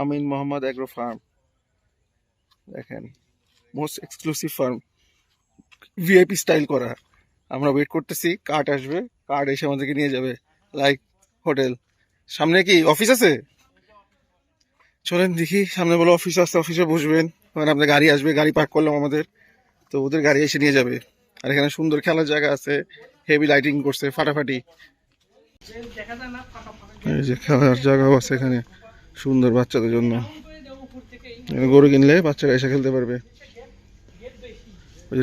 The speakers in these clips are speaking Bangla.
আমিন মোহাম্মদ অ্যাগ্রো ফার্ম দেখেন most exclusive farm VIP style করা। আমরা ওয়েট করতেছি কার্ড আসবে কার্ড এসে আমাদেরকে নিয়ে যাবে। লাইক হোটেল সামনে কি অফিস আছে? চলেন দেখি, সামনে বলো অফিস আসতে অফিসে বসবেন। ওখানে আপনার গাড়ি আসবে, গাড়ি পার্ক করলাম আমাদের। তো ওদের গাড়ি এসে নিয়ে যাবে। আর এখানে সুন্দর খেলার জায়গা আছে হেভি লাইটিং করছে, ফাটাফাটি। এই যে খেলার জায়গাও আছে এখানে। সুন্দর বাচ্চাদের জন্য। গরু কিনলে বাচ্চারা এসে খেলতে পারবে।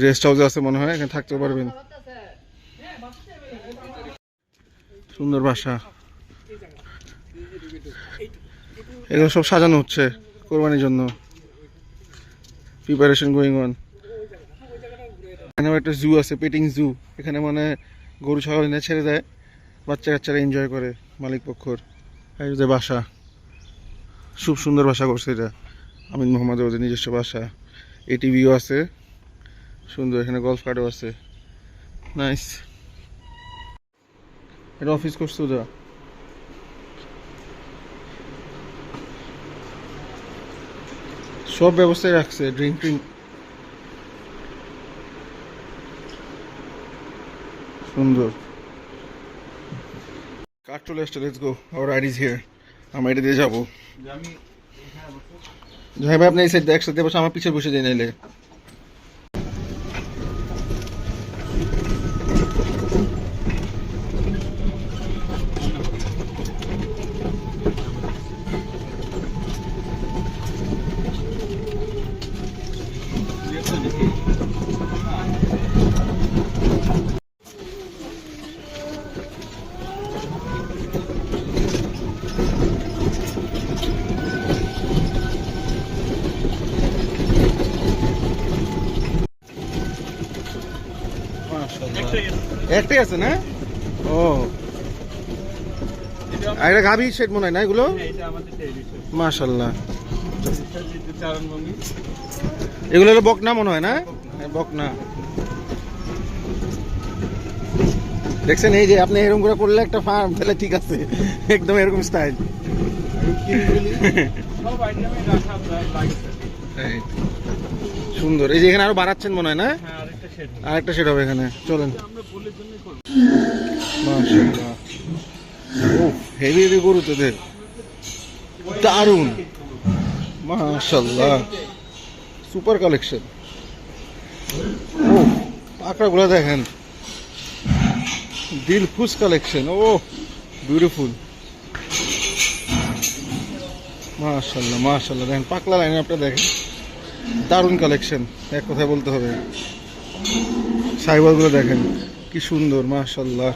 রেস্ট হাউস আছে মনে হয়, এখানে থাকতে পারবেন। সুন্দর বাসা। এগুলো সব সাজানো হচ্ছে কোরবানির জন্য। প্রিপারেশন গোয়িং অন এখানেও একটা জু আছে পেটিং জু এখানে মানে গরু ছাগল এনে ছেড়ে দেয় বাচ্চা কাচ্চারা এনজয় করে মালিক পক্ষর। এই যে বাসা। খুব সুন্দর বাসা করছে এটা। আমিন মোহাম্মদ ওদের নিজস্ব বাসা এটিভিও আছে। সুন্দর, এখানে গল্ফ কার্ডও আছে। নাইস এটা অফিস করছ যা সব ব্যবস্থায় রাখছে ড্রিঙ্ক ট্রিঙ্ক সুন্দর। কার চলে এসছে let's go our ride is here আমরা এটা দিয়ে যাব যাই ভাই আপনি এই সাইড একসাথে বসে আমার পিছে বসে দিয়ে নিলে একটাই আছে না ও আর এটা গাভি সেট মনে হয় না এগুলো? মাশাল্লাহ এগুলো হলো বকনা মনে হয় না? হ্যাঁ, বকনা। দেখছেন এই যে আপনি এরকম করে করলে একটা ফার্ম তাহলে ঠিক আছে। একদম এরকম স্টাইল সুন্দর। এই যে এখানে আরও বাড়াচ্ছেন মনে হয় না? আরেকটা সেট হবে এখানে। চলেন। মাশাআল্লাহ। হেভি হেভি গরু তোদের দারুণ মাশাআল্লাহ। Super collection. ও, পাকড়াগুলো দেখেন। দিলখুশ কালেকশন। ও বিউটিফুল মাশাল্লাহ মাশাআল্লাহ। দেখেন, পাকলা লাইন আপনার দেখেন। দারুণ কালেকশন। এক কথায় বলতে হবে। সাইবলগুলো দেখেন, কি সুন্দর মাশাল্লাহ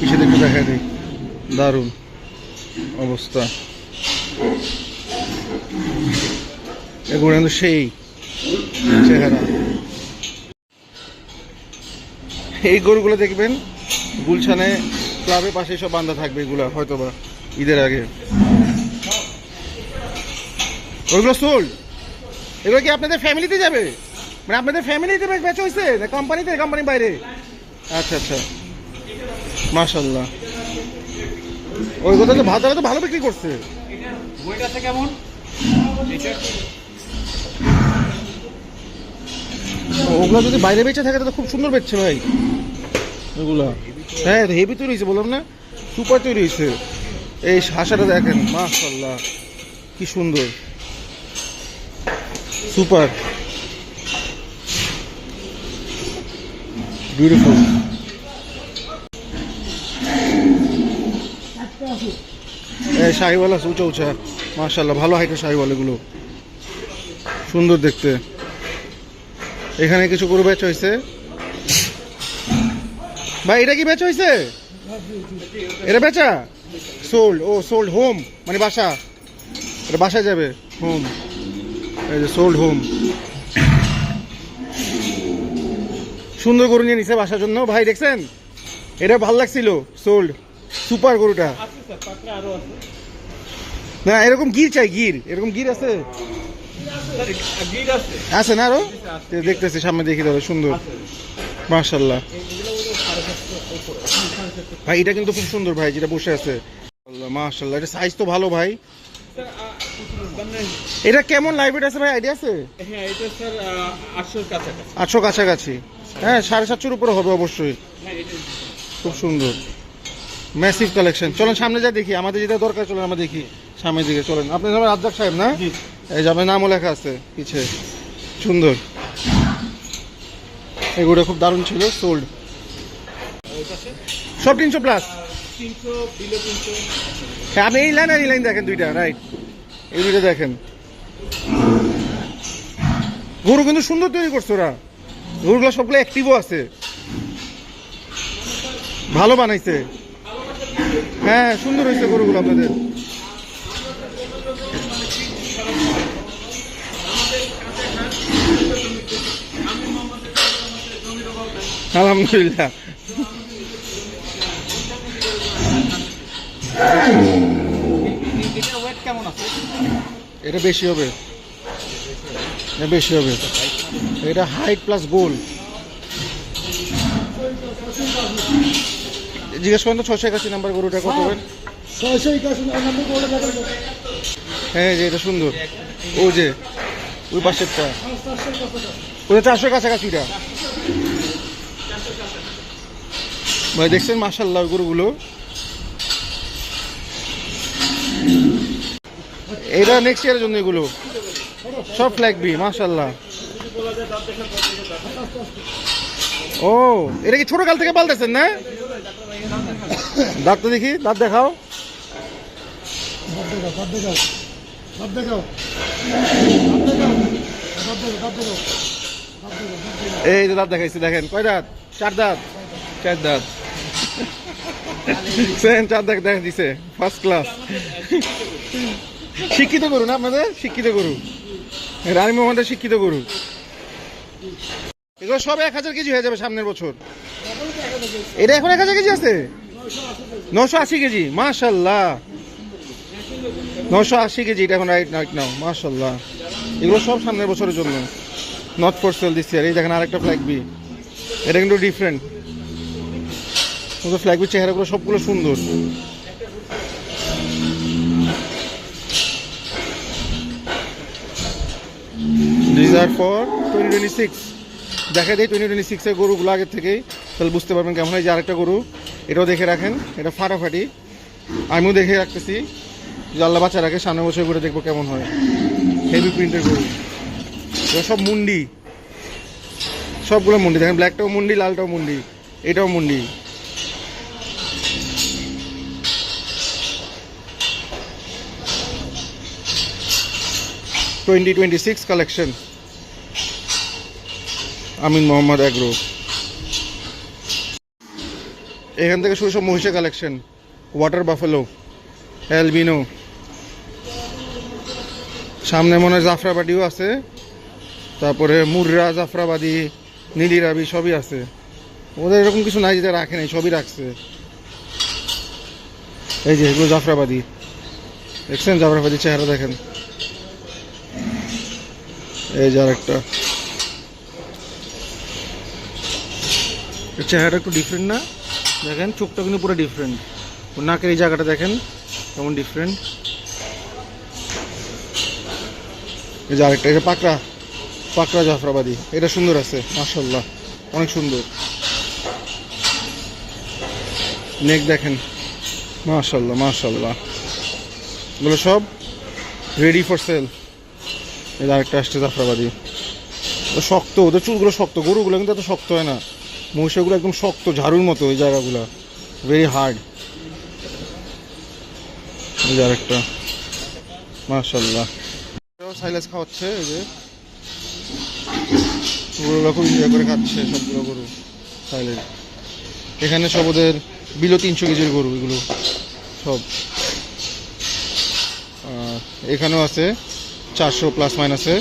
পিছিয়ে দেখে দারুণ অবস্থা। এগুলো কিন্তু সেই চেহারা। এই গরুগুলো দেখবেন, গুলশানে ক্লাবের পাশে সব বান্ধা থাকবে এগুলো হয়তো বা ঈদের আগে। ওইগুলো সোল্ড এগুলো কি আপনাদের ফ্যামিলিতে যাবে? মানে আপনাদের ফ্যামিলিতে বেচা হয়েছে না কোম্পানিতে কোম্পানির বাইরে? আচ্ছা আচ্ছা। মাশাল্লাহ ওই কথা তো ভাত তো ভালো বিক্রি করছে? কেমন? ওগুলো যদি বাইরে বেচে থাকে তো খুব সুন্দর বেচছে ভাই। ওগুলা। হ্যাঁ হেভি তৈরি হয়েছে বললাম না? সুপার তৈরি হয়েছে। এই হাসাটা দেখেন মাশাল্লাহ কি সুন্দর। সুপার বিউটিফুল এই শাহিওয়ালা আছে উঁচা উঁচা মাশাল্লাহ ভালো হাইটের শাহিওয়াল এগুলো। সুন্দর দেখতে। এখানে কিছু গরু বেচা হয়েছে ভাই, এটা কি বেচা হয়েছে এটা বেচা? সোল্ড ও সোল্ড হোম মানে বাসা। এটা বাসায় যাবে হোম এই যে সোল্ড হোম সুন্দর গরু নিয়ে নিছে বাসার জন্য। ভাই, দেখছেন? এটা ভালো লাগছিল সোল্ড সুপার গরুটা আছে স্যার পাকড়া আরও আছে না এরকম গির চাই গির। এরকম গির আছে? আছে না আরও? দেখতেছি সামনে দেখি তবে সুন্দর। মার্শাল্লাহ ভাই এটা কিন্তু খুব সুন্দর ভাই যেটা বসে আছে। মাশাল্লাহ এটা সাইজ তো ভালো ভাই। এটা কেমন লাইব্রেরি আছে ভাই আইডিয়া আছে? হ্যাঁ আটশো কাছাকাছি। হ্যাঁ সাড়ে সাতশোর উপরে হবে অবশ্যই। হ্যাঁ খুব সুন্দর। ম্যাসিভ কালেকশন চলেন সামনে যা দেখি আমাদের যেটা দরকার চলেন আমরা দেখি। সামনের দিকে চলেন। আপনি যাবেন রাজ্জাক সাহেব না? এই যাবে নামও লেখা আছে পিছে। সুন্দর। এগুলো খুব দারুণ ছিল সোল্ড সব তিনশো প্লাস হ্যাঁ আপনি এই লাইন আর এই লাইন দেখেন দুইটা রাইট এই দুইটা দেখেন। গরু কিন্তু সুন্দর তৈরি করছে ওরা। গরুগুলো সবগুলো অ্যাক্টিভও আছে। ভালো বানাইছে। হ্যাঁ সুন্দর হয়েছে গরুগুলো আপনাদের। আলহামদুলিল্লাহ। এটা বেশি হবে। এটা বেশি হবে। এটা হাইট প্লাস গোল জিজ্ঞেস করেন তো ছশো একাশি নাম্বার গরুটা কত হবে? হ্যাঁ যে এটা সুন্দর। ও যে, ওই পাশেরটা। ওটা চারশো কাছাকাছিটা ভাই, দেখছেন মাসাল্লাহ গরুগুলো? এটা নেক্সট ইয়ারের জন্য এগুলো। সব ফ্ল্যাগ বি মাশাল্লাহ ও, এটা কি ছোট কাল থেকে পালতেছেন না? দাঁত তো দেখি, দাঁত দেখাও। এই যে দাঁত দেখাইছি, দেখেন। কয় দাঁত? চার দাঁত। চার দাঁত। সেন চার দাঁত দেখা, দিছে। ফার্স্ট ক্লাস শিক্ষিত করু না আপনাদের? শিক্ষিত করু রানী মোহাম্মদের শিক্ষিত করু এগুলো সব এক হাজার কেজি হয়ে যাবে সামনের বছর। এটা এখন এক হাজার কেজি আছে? নশো আশি কেজি। মাশাল্লাহ। নশো আশি কেজি, এটা এখন রাইট রাইট নাও মাশাল্লাহ। এগুলো সব সামনের বছরের জন্য। Not for sale this year এই দেখেন আরেকটা ফ্ল্যাগ বি এটা কিন্তু ডিফারেন্ট ফ্ল্যাগ বি চেহারাগুলো সবগুলো সুন্দর। This R twenty twenty six দেখা দেয় টোয়েন্টি টোয়েন্টি সিক্সের গরুগুলো আগের থেকেই। তাহলে বুঝতে পারবেন কেমন হয়। যে আরেকটা গরু, এটাও দেখে রাখেন। এটা ফাটাফাটি। আমিও দেখে রাখতেছি। যে বাচ্চা রাখে সামনে বছর করে দেখব কেমন হয়। হেভি প্রিন্টের গরু। এগুলো সব মুন্ডি। সবগুলো মুন্ডি। দেখেন ব্ল্যাকটাও মুন্ডি, লালটাও মুন্ডি। এটাও মুন্ডি। Twenty twenty six collection Amin Mohammad agro এখান থেকে শুরু সব মহিষা কালেকশন ওয়াটার বাফেলো অ্যালবিনো সামনে মনে হয় জাফরাবাদিও আছে, তারপরে মুররা, জাফরাবাদি নীলিরাবি সবই আছে। ওদের এরকম কিছু নাই যেটা রাখে নাই, সবই রাখছে। এই যে এগুলো জাফরাবাদি। দেখছেন জাফরাবাদি চেহারা দেখেন। এই যে আরেকটা। এর চেহারাটা একটু ডিফারেন্ট না? দেখেন, চোখটা কিন্তু পুরো ডিফারেন্ট নাকের এই জায়গাটা দেখেন, কেমন ডিফারেন্ট এই যে আরেকটা এটা পাকড়া পাকড়া জাফরাবাদি। এটা সুন্দর আছে মার্শাল্লাহ অনেক সুন্দর। নেক দেখেন মার্শাল্লাহ মার্শাল্লাহ এগুলো সব রেডি ফর সেল যে আরেকটা আসছে জাফরাবাদি। শক্ত, ওদের চুলগুলো শক্ত, গরুগুলো কিন্তু এত শক্ত হয় না। মহিষাগুলো একদম শক্ত, ঝাড়ুর মতো ওই জায়গাগুলো। ভেরি হার্ড এই যে আরেকটা। মার্শাল্লাহ সাইলেস খাওয়াচ্ছে, এই যে। গরুগুলো খুব এনজয় করে খাচ্ছে সবগুলো গরু সাইলেস এখানে সব ওদের বিলো তিনশো কেজির গরু, এগুলো সব। এখানেও আছে চারশো প্লাস মাইনাসে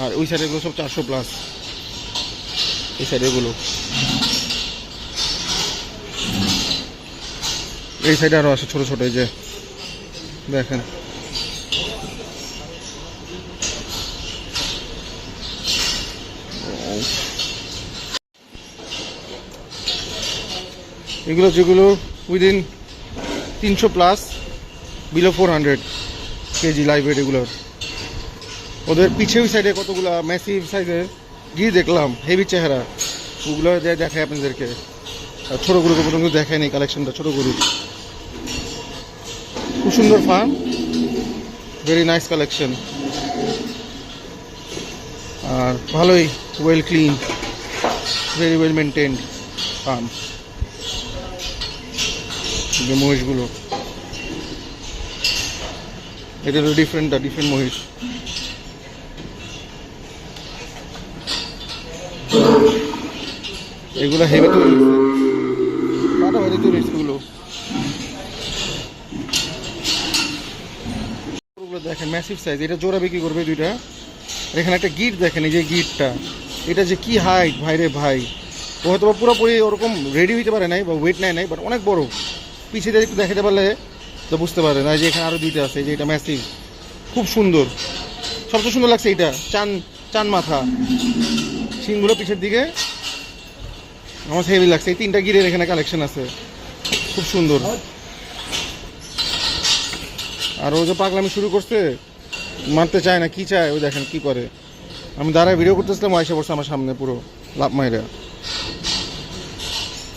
আর ওই সাইডে এগুলো সব চারশো প্লাস এই সাইডে এগুলো। এই সাইডে আরও আছে ছোট ছোট, এই যে। দেখেন। এগুলো যেগুলো উইদিন তিনশো plus below four hundred KG live weight এগুলোর ওদের পিছে ওই সাইডে কতগুলা ম্যাসিভ সাইজের গিয়ে দেখলাম হেভি চেহারা। ওগুলো দেখায় আপনাদেরকে। আর ছোটো গরুকে পর্যন্ত দেখায়নি কালেকশনটা ছোটো গরু। খুব সুন্দর ফার্ম ভেরি নাইস কালেকশন আর ভালোই well clean very well maintained farm মহিষগুলো। এটা ডিফারেন্ট ডিফারেন্ট মহিষ। এগুলো হেভি তৈরি এগুলো দেখেন ম্যাসিভ সাইজ এটা জোড়া বিক্রি করবে দুইটা। এখানে একটা গিট দেখেন, এই যে গিটটা। এটা যে কি হাইট ভাই রে ভাই। ও হয়তো পুরোপুরি ওরকম রেডি হইতে পারে নাই বা ওয়েট নেয় নাই বাট অনেক বড়। পিছিয়ে দেখাতে পারলে তো বুঝতে পারে না যে এখানে আরও দুইটা আছে, এই যে এটা ম্যাসিভ খুব সুন্দর। সবচেয়ে সুন্দর লাগছে এইটা, চান চান মাথা। শিংগুলো পিছের দিকে। আমার হেভি লাগছে, এই তিনটা গিরের এখানে কালেকশন আছে। খুব সুন্দর। আর ও যে পাগলামি শুরু করছে, মারতে চায় না, কি চায়? ওই দেখেন কি করে। আমি দাঁড়ায় ভিডিও করতেছিলাম আয়সা পড়ছে আমার সামনে পুরো লাভ মাইরা।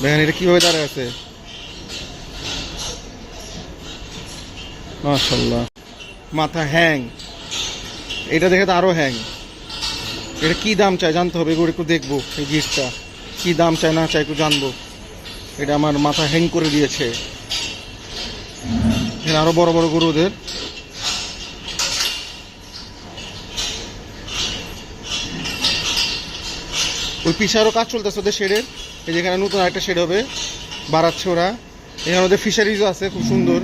দেখেন এটা কীভাবে দাঁড়ায় আছে। মাশাল্লাহ মাথা হ্যাং। এটা দেখে তো আরও হ্যাং। এটা কি দাম চায় জানতে হবে, এগুলো একটু দেখব, এই জিনিসটা। কি দাম চায় না চায় একটু জানব। এটা আমার মাথা হ্যাং করে দিয়েছে। এখানে আরও বড় বড় গরু ওদের ওই পিছে আরও কাজ চলতেছে ওদের শেডের। এই যেখানে নতুন আরেকটা শেড হবে বাড়াচ্ছে ওরা এখানে ওদের ফিশারিজও আছে, খুব সুন্দর।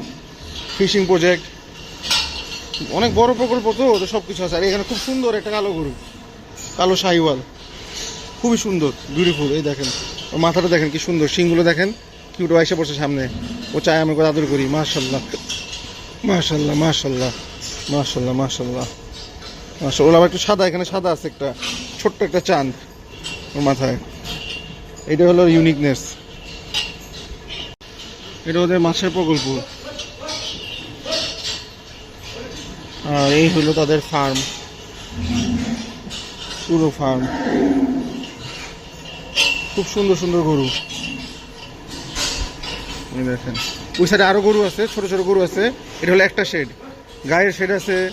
Fishing project. অনেক বড় প্রকল্প তো ওদের সব কিছু আছে। আর এখানে খুব সুন্দর একটা কালো গরু, কালো শাহিওয়াল খুবই সুন্দর বিউটিফুল এই দেখেন। ওর মাথাটা দেখেন কি সুন্দর, শিংগুলো দেখেন। কিউটো এসে পড়ছে সামনে। ও চায় আমি ওকে আদর করি মাশাল্লাহ মাশাল্লাহ মাশাল্লাহ মাশাল্লাহ মাশাল্লাহ মাশাল্লাহ ওর আবার একটু সাদা, এখানে সাদা আছে একটা, ছোট্ট একটা চাঁদ ওর মাথায়। এটা হলো ইউনিকনেস এটা ওদের মাছের প্রকল্প। আর এই হলো তাদের ফার্ম পুরো ফার্ম খুব সুন্দর সুন্দর গরু। দেখেন। ওই সাইডে আরও গরু আছে, ছোট ছোট গরু আছে। এটা হলো একটা শেড গায়ের শেড আছে।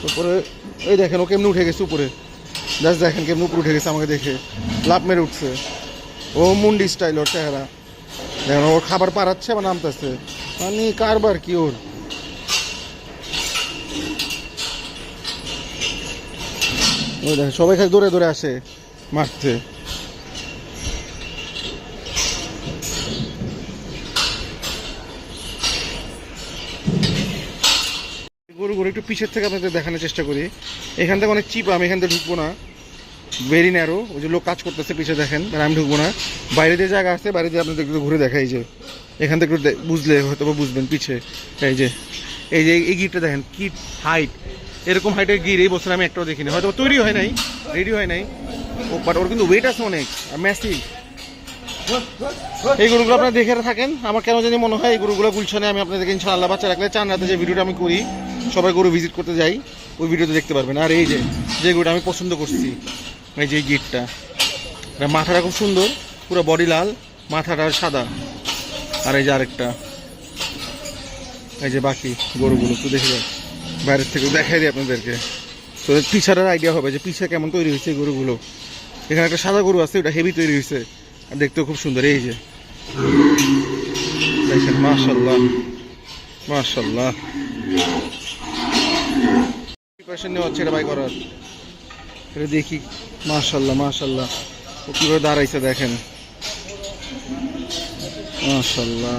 তারপরে এই দেখেন, ও কেমনি উঠে গেছে উপরে? জাস্ট দেখেন কেমনি উপরে উঠে গেছে আমাকে দেখে। লাভ মেরে উঠছে। ও মুন্ডি স্টাইল ওর চেহারা। দেখেন ওর খাবার পাড়াচ্ছে আবার নামতেছে। মানে কারবার কি ওর? সবাই খালি দৌড়ে দৌড়ে আসে মারতে। গরু গরু, একটু পিছের থেকে আপনাদের দেখানোর চেষ্টা করি। এখান থেকে অনেক চিপ, আমি এখান থেকে ঢুকবো না। ভেরি ন্যারো ওই যে লোক কাজ করতেছে পিছে দেখেন, আর আমি ঢুকবো না। বাইরে যে জায়গা আছে, বাইরে দিয়ে আপনাদের একটু ঘুরে দেখাই যে। এখান থেকে একটু বুঝলে হয়তো বুঝবেন, পিছে। এই যে এই যে, এই গিটটা দেখেন, কি হাইট এরকম হাইটের গির এই বছর আমি একটাও দেখিনি। হয়তো তৈরি হয় নাই রেডি হয় নাই, ও বাট ওর কিন্তু ওয়েট আছে অনেক ম্যাসিভ এই গরুগুলো আপনারা দেখে থাকেন, আমার কেন জানি মনে হয় এই গরুগুলো গুলছানে আমি আপনাদেরকে ইনশাআল্লাহ বাচ্চা রাখলে চান রাতে যে ভিডিওটা আমি করি, সবাই গরু ভিজিট করতে যাই, ওই ভিডিওতে দেখতে পারবেন। আর এই যে যে গরুটা আমি পছন্দ করছি, এই যে গিটটা মাথাটা খুব সুন্দর, পুরো বডি লাল, মাথাটা সাদা। আর এই যে আরেকটা, এই যে বাকি গরুগুলো, একটু দেখে যান বাইরের থেকে দেখাই দিই আপনাদেরকে। তো পিছাটার আইডিয়া হবে যে পিছা কেমন তৈরি হয়েছে গরুগুলো। এখানে একটা সাদা গরু আছে, ওটা হেভি তৈরি হয়েছে। আর দেখতেও খুব সুন্দর, এই যে। দেখেন মাশাল্লাহ মাশাল্লাহ প্রিপারেশন নেওয়া হচ্ছে এটা বাই করার। এটা দেখি মাশাল্লাহ মাশাল্লাহ ও কীভাবে দাঁড়াইছে দেখেন। মাশাল্লাহ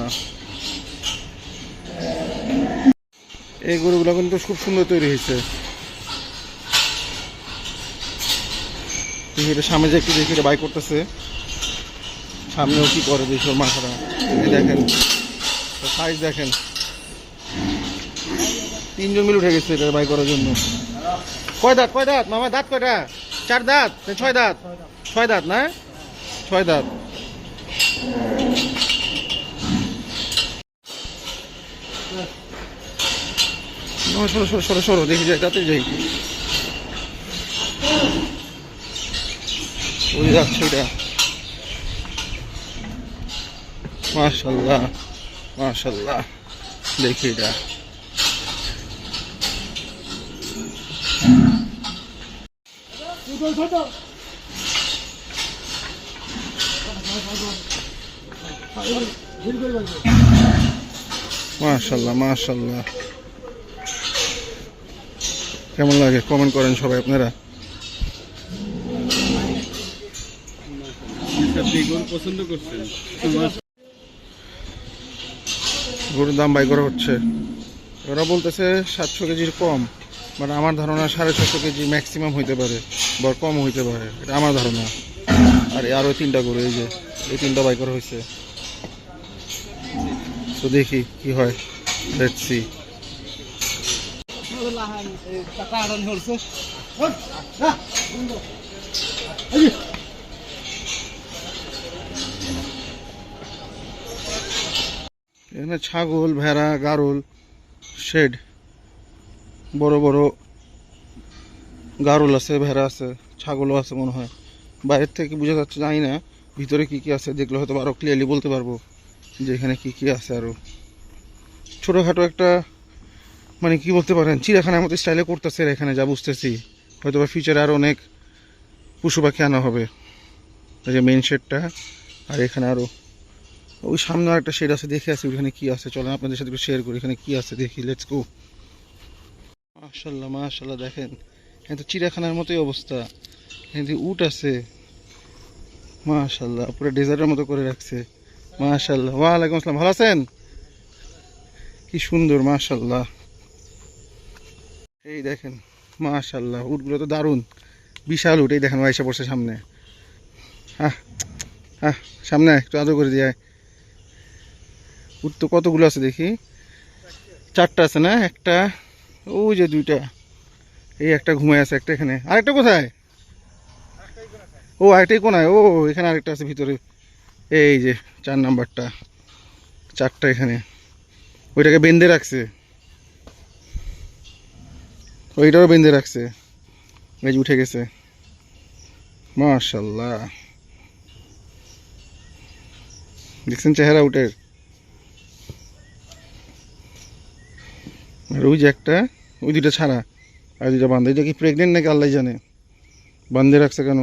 এই গরুগুলো কিন্তু খুব সুন্দর তৈরি হয়েছে। সামনে যে একটু দেখি বাই করতেছে। সামনেও কি করে দেখি ওর মাথাটা। দেখেন সাইজ দেখেন। তিনজন মিলে উঠে গেছে এটা বাই করার জন্য। কয় দাঁত কয় দাঁত? মামা, দাঁত কয়টা? চার দাঁত? ছয় দাঁত? ছয় দাঁত, না? ছয় দাঁত। সরো সরো সরো সরো দেখি, যাই তাতে যাই। ওই যাচ্ছে ওইটা। মাশাল্লাহ মাশাল্লাহ, দেখি এটা। মাশাল্লাহ মাশাল্লাহ। কেমন লাগে? কমেন্ট করেন সবাই আপনারা। গরুর দাম বাই করা হচ্ছে। ওরা বলতেছে সাতশো কেজির কম মানে আমার ধারণা সাড়ে ছশো কেজি ম্যাক্সিমাম হইতে পারে, বা কম হইতে পারে, এটা আমার ধারণা। আর আরও তিনটা গরু, এই যে, এই তিনটা বাই করা হয়েছে। তো দেখি কি হয় দেখছি এখানে ছাগল, ভেড়া, গারুল, শেড, বড় বড় গারুল আছে, ভেড়া আছে, ছাগলও আছে মনে হয়। বাইরের থেকে বোঝা যাচ্ছে, জানি না ভিতরে কি কি আছে, দেখলে হয়তো আরও ক্লিয়ারলি বলতে পারব যে এখানে কি কি আছে আরও ছোটোখাটো একটা মানে কি বলতে পারেন, চিড়িয়াখানার মতো স্টাইলে করতেছে এখানে, যা বুঝতেছি। হয়তো বা ফিউচারে আরও অনেক পশু পাখি আনা হবে। এই যে মেন শেডটা আর এখানে আরও ওই সামনে আর একটা শেড আছে, দেখে আছে ওইখানে কি আছে। চলেন আপনাদের সাথে একটু শেয়ার করি, এখানে কি আছে দেখি লেটস গো মাশাল্লাহ মাশাল্লাহ দেখেন। এখানে তো চিড়িয়াখানার মতোই অবস্থা। এখানে উট আছে মাশাল্লাহ পুরো ডেজার্টের মতো করে রাখছে। মাশাল্লাহ ওয়ালাইকুম আসসালাম, ভালো আছেন? কি সুন্দর মাশাল্লাহ এই দেখেন মাশাল্লাহ উটগুলো তো দারুণ। বিশাল উট, এই দেখেন ওয়াইসা পড়ছে সামনে। হ্যাঁ হ্যাঁ সামনে একটু আদর করে দিয়ে। উট তো কতগুলো আছে দেখি? চারটা আছে না? একটা, ওই যে দুইটা। এই একটা ঘুমায় আছে, একটা এখানে। আরেকটা কোথায়? ও, আরেকটাই কোনায়। ও, এখানে আরেকটা আছে ভিতরে। এই যে, চার নাম্বারটা, চারটা এখানে। ওইটাকে বেঁধে রাখছে। ওইটাও বেঁধে রাখছে। এই যে উঠে গেছে। মাশাল্লাহ। দেখছেন চেহারা উটের? আর ওই যে একটা, ওই দুইটা ছাড়া আর দুইটা বান্ধা। এটা কি প্রেগনেন্ট নাকি আল্লাহ জানে? বান্ধে রাখছে কেন?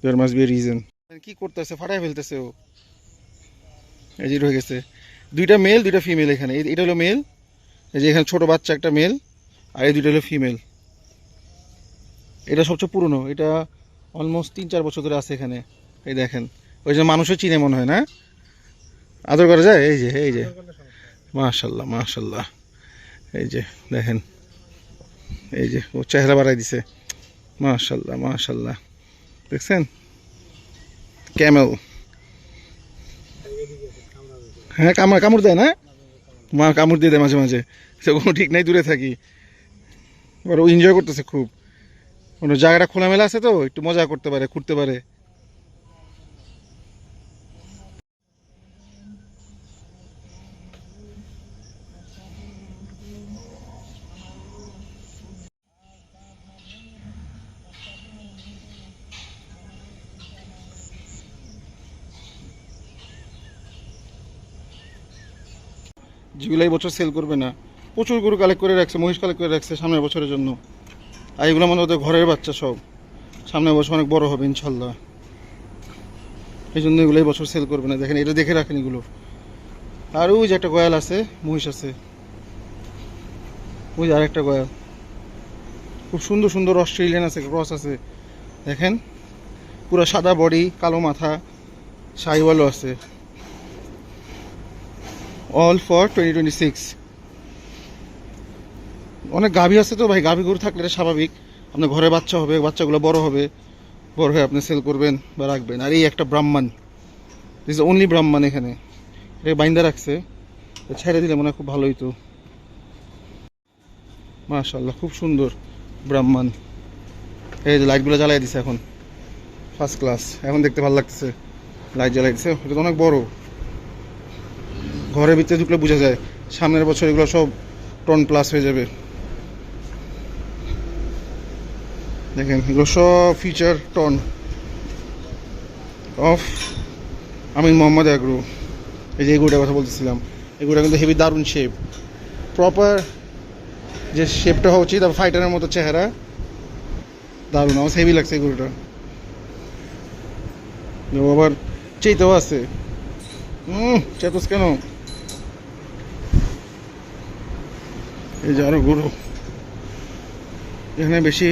দেয়ার মাস বি এ রিজন কি করতেছে? ফাটাই ফেলতেছে ও। এই যে রয়ে গেছে। দুইটা মেল দুইটা ফিমেল এখানে। এটা হলো মেল এই যে এখানে ছোট বাচ্চা একটা মেল আর এই দুইটা হলো ফিমেল এটা সবচেয়ে পুরনো, এটা অলমোস্ট তিন চার বছর ধরে আছে এখানে। এই দেখেন, ওই যে মানুষও চিনে মনে হয় না? আদর করা যায়? এই যে এই যে। মাশাল্লাহ মাশাল্লাহ। এই যে, দেখেন। এই যে, ও চেহারা বাড়াই দিছে। মাশাল্লাহ মাশাল্লাহ। দেখছেন? ক্যামেল হ্যাঁ কামড় কামড় দেয় না? মা, কামড় দিয়ে দেয় মাঝে মাঝে। সে কোনো ঠিক নাই, দূরে থাকি। এবার ও এনজয় করতেছে খুব। কোনো জায়গাটা খোলামেলা আছে তো, একটু মজা করতে পারে, ঘুরতে পারে। যেগুলো এই বছর সেল করবে না। প্রচুর গরু কালেক্ট করে রাখছে, মহিষ কালেক্ট করে রাখছে সামনের বছরের জন্য। আর এগুলো মানে ওদের ঘরের বাচ্চা সব। সামনের বছর অনেক বড় হবে, ইনশাল্লাহ। এই জন্য এগুলো এই বছর সেল করবে না। দেখেন, এটা দেখে রাখেন এগুলো। আর ওই যে একটা গয়াল আছে, মহিষ আছে। ওই যে আরেকটা গয়াল। খুব সুন্দর সুন্দর অস্ট্রেলিয়ান আছে, ক্রস আছে। দেখেন, পুরো সাদা বডি, কালো মাথা, সাইওয়ালও আছে। All for twenty twenty six অনেক গাভী আছে তো ভাই, গাভী গরু থাকলে স্বাভাবিক। আপনার ঘরে বাচ্চা হবে, বাচ্চাগুলো বড় হবে। বড় হয়ে আপনি সেল করবেন বা রাখবেন। আর এই একটা ব্রাহ্মণ। দিস অনলি ব্রাহ্মণ এখানে। এটা বাইন্দা রাখছে। ছেড়ে দিলে মনে হয় খুব ভালোই তো। মাশাল্লাহ খুব সুন্দর ব্রাহ্মণ। এই যে লাইটগুলো জ্বালাই দিছে এখন। ফার্স্ট ক্লাস এখন দেখতে ভালো লাগতেছে। লাইট জ্বালাই দিছে। এটা তো অনেক বড়। ঘরের ভিতরে ঢুকলে বোঝা যায়। সামনের বছর এগুলো সব টন প্লাস হয়ে যাবে। দেখেন, এগুলো সব ফিচার টন অফ আমি মোহাম্মদ আগ্রু এই যে এগুলোটার কথা বলতেছিলাম এগুলো কিন্তু হেভি দারুণ শেপ প্রপার যে শেপটা হওয়া উচিত আর ফাইটারের মতো চেহারা। দারুণ, আমার হেভি লাগছে এগুলোটা। আবার চেইতেও আছে। হুম চেতস কেন? এই যে আরও গরু। এখানে বেশি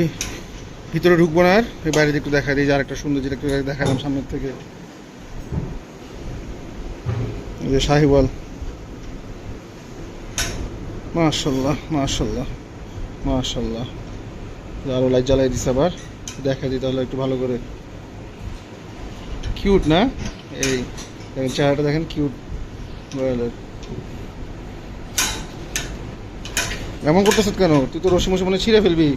ভিতরে ঢুকবো না আর, এই বাইরে একটু দেখা দিই যে আরেকটা সুন্দর যেটা একটু দেখালাম সামনের থেকে। যে শাহিওয়াল মাশাল্লাহ মাশাল্লাহ মাশাল্লাহ আরও লাইট জ্বালাই দিছে আবার, দেখা দিই তাহলে একটু ভালো করে। কিউট না? এই চেহারাটা দেখেন কিউট এমন করতেছ কেন? তুই তো রসি মসি মনে ছিঁড়ে ফেলবি।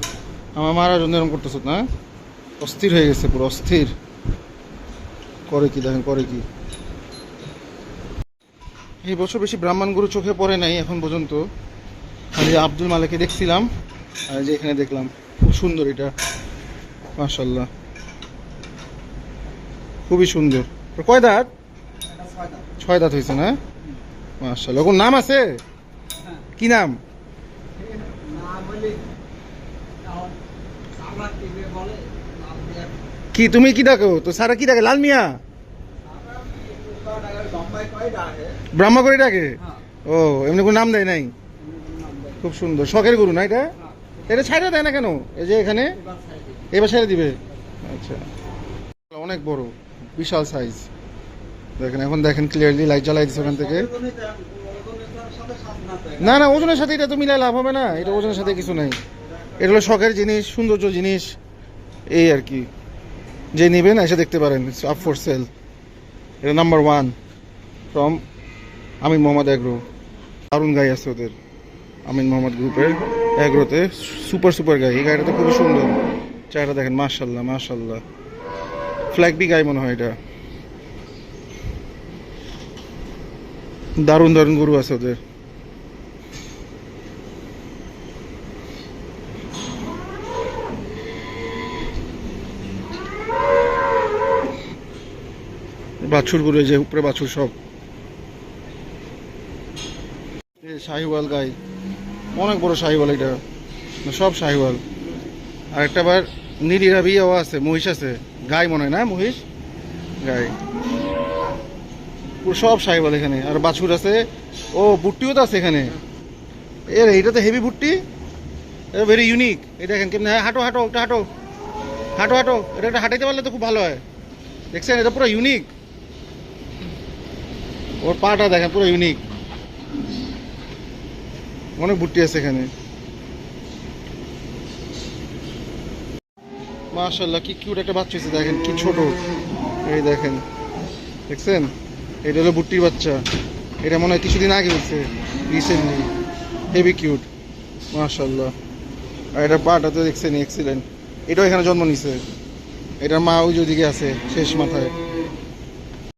আমার মারার জন্য এরকম করতেছ না? অস্থির হয়ে গেছে পুরো, অস্থির। করে কি, দেখেন, করে কি? এই বছর বেশি ব্রাহ্মণ গুরু চোখে পড়ে নাই এখন পর্যন্ত। আমি আব্দুল মালিককে দেখছিলাম, আর যে এখানে দেখলাম, খুব সুন্দর এটা। মাশাল্লাহ খুবই সুন্দর। কয় দাঁত? ছয় দাঁত হয়েছে না? মাশাল্লাহ ওর নাম আছে? কি নাম? কি তুমি কি ডাকো তো সারা কি ডাকে লাল মিয়া? ব্রহ্মা করে ডাকে ও এমনি কোনো নাম দেয় নাই? খুব সুন্দর। শখের গরু না এটা? এটা ছাইড়া দেয় না কেন? এই যে এখানে? এবার ছেড়ে দিবে। আচ্ছা। অনেক বড় বিশাল সাইজ দেখেন এখন দেখেন ক্লিয়ারলি লাইট জ্বালাই দিচ্ছে ওখান থেকে। না না ওজনের সাথে এটা তো মিলাই লাভ হবে না। এটা ওজনের সাথে কিছু নাই। এটা হলো শখের জিনিস, সৌন্দর্য জিনিস, এই আর কি। যে নেবেন, এসে দেখতে পারেন আপ ফর সেল এটা number one from Amin Mohammad agro দারুণ গাই আছে ওদের আমিন মোহাম্মদ গ্রুপের অ্যাগ্রোতে সুপার সুপার গাই। এই গাড়িটা তো খুবই সুন্দর। চেহারা দেখেন মার্শাল্লাহ মার্শাল্লাহ ফ্ল্যাগ বি গাই মনে হয় এটা। দারুণ দারুণ গরু আছে ওদের। বাছুর গরু এই যে উপরে বাছুর সব। শাহিওয়াল গাই। অনেক বড় শাহিওয়াল এটা। সব শাহিওয়াল। আর একটা বার নীলিরা বিয়েও আছে, মহিষ আছে। গাই মনে হয় না, মহিষ? গাই। পুরো সব শাহিওয়াল এখানে। আর বাছুর আছে। ও বুট্টিও তো আছে এখানে। এর এটা তো হেভি বুট্টি এটা ভেরি ইউনিক এটা দেখেন কেমন হ্যাঁ হাঁটো হাঁটো একটা হাঁটো। হাঁটো হাঁটো। এটা একটা হাঁটাইতে পারলে তো খুব ভালো হয়। দেখছেন? এটা পুরো ইউনিক ওর পাটা দেখেন, পুরো ইউনিক অনেক বুট্টি আছে এখানে। মাশাল্লাহ কি কিউট একটা বাচ্চা হয়েছে, দেখেন, কি ছোট। এই দেখেন, দেখছেন? এটা হলো বুট্টির বাচ্চা। এটা মনে হয় কিছুদিন আগে হচ্ছে রিসেন্টলি হেভি কিউট মাশাল্লাহ আর এটা পাটা তো দেখছেন এক্সিলেন্ট এটাও এখানে জন্ম নিছে। এটার মা ওই যে আছে, শেষ মাথায়।